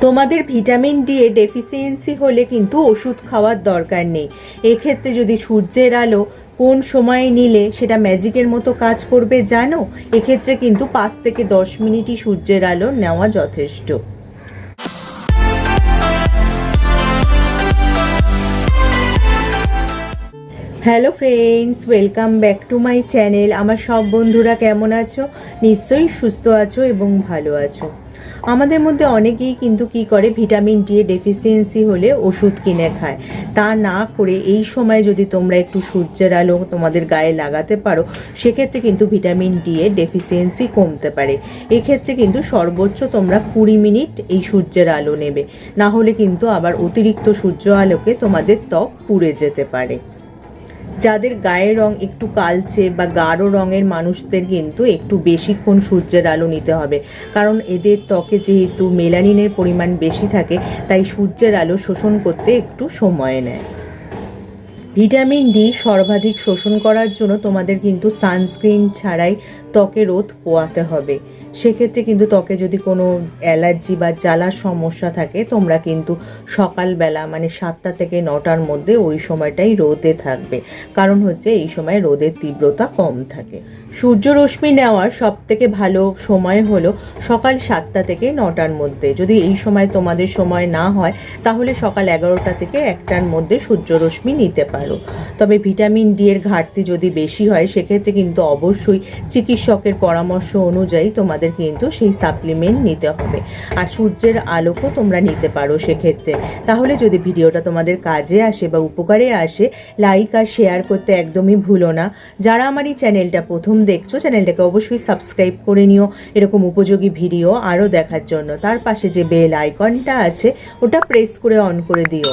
তোমাদের vitamin D A deficiency হলে কিন্তু ওষুধ খাওয়ার দরকার নেই। এক্ষেত্রে যদি সূর্যের আলো কোন সময়ে নিলে সেটা ম্যাজিকের মতো কাজ করবে জানো? এক্ষেত্রে কিন্তু পাঁচ থেকে দশ মিনিটই সূর্যের আলো নেওয়া যথেষ্ট। Hello friends welcome back to my channel আমার সব বন্ধুরা কেমন আছো? নিশ্চয়ই সুস্থ আছো এবং ভালো আছো। আমাদের মধ্যে অনেকেই কিন্তু কি করে? ভিটামিন ডি ডেফিসিয়েন্সি হলে ওষুধ কিনে খায়। তা না করে এই সময় যদি তোমরা একটু সূর্যের আলো তোমাদের গায়ে লাগাতে পারো, সেক্ষেত্রে কিন্তু ভিটামিন ডি এর ডেফিসিয়েন্সি কমতে পারে। এক্ষেত্রে কিন্তু সর্বোচ্চ তোমরা কুড়ি মিনিট এই সূর্যের আলো নেবে। না হলে কিন্তু আবার অতিরিক্ত সূর্য আলোকে তোমাদের ত্বক পুড়ে যেতে পারে। যাদের গায়ের রং একটু কালচে বা গাঢ় রঙের মানুষদের কিন্তু একটু বেশিক্ষণ সূর্যের আলো নিতে হবে। কারণ এদের ত্বকে যেহেতু মেলানিনের পরিমাণ বেশি থাকে, তাই সূর্যের আলো শোষণ করতে একটু সময় নেয়। ভিটামিন ডি সর্বাধিক শোষণ করার জন্য তোমাদের কিন্তু সানস্ক্রিন ছাড়াই ত্বকে রোদ পোয়াতে হবে। সেক্ষেত্রে কিন্তু ত্বকে যদি কোনো অ্যালার্জি বা জ্বালার সমস্যা থাকে, তোমরা কিন্তু সকালবেলা মানে সাতটা থেকে নটার মধ্যে ওই সময়টাই রোদে থাকবে। কারণ হচ্ছে এই সময় রোদের তীব্রতা কম থাকে। সূর্যরশ্মি নেওয়ার সব থেকে ভালো সময় হলো সকাল সাতটা থেকে নটার মধ্যে। যদি এই সময় তোমাদের সময় না হয়, তাহলে সকাল এগারোটা থেকে একটার মধ্যে সূর্যরশ্মি নিতে পারো। তবে ভিটামিন ডি এর ঘাটতি যদি বেশি হয়, সেক্ষেত্রে কিন্তু অবশ্যই চিকিৎসকের পরামর্শ অনুযায়ী তোমাদের কিন্তু সেই সাপ্লিমেন্ট নিতে হবে। আর সূর্যের আলোকও তোমরা নিতে পারো সেক্ষেত্রে। তাহলে যদি ভিডিওটা তোমাদের কাজে আসে বা উপকারে আসে লাইক আর শেয়ার করতে একদমই ভুলো না। যারা আমার এই চ্যানেলটা প্রথম দেখছ চ্যানেলটাকে অবশ্যই সাবস্ক্রাইব করে নিও। এরকম উপযোগী ভিডিও আরও দেখার জন্য। তার পাশে যে বেল আইকনটা আছে, ওটা প্রেস করে অন করে দিও।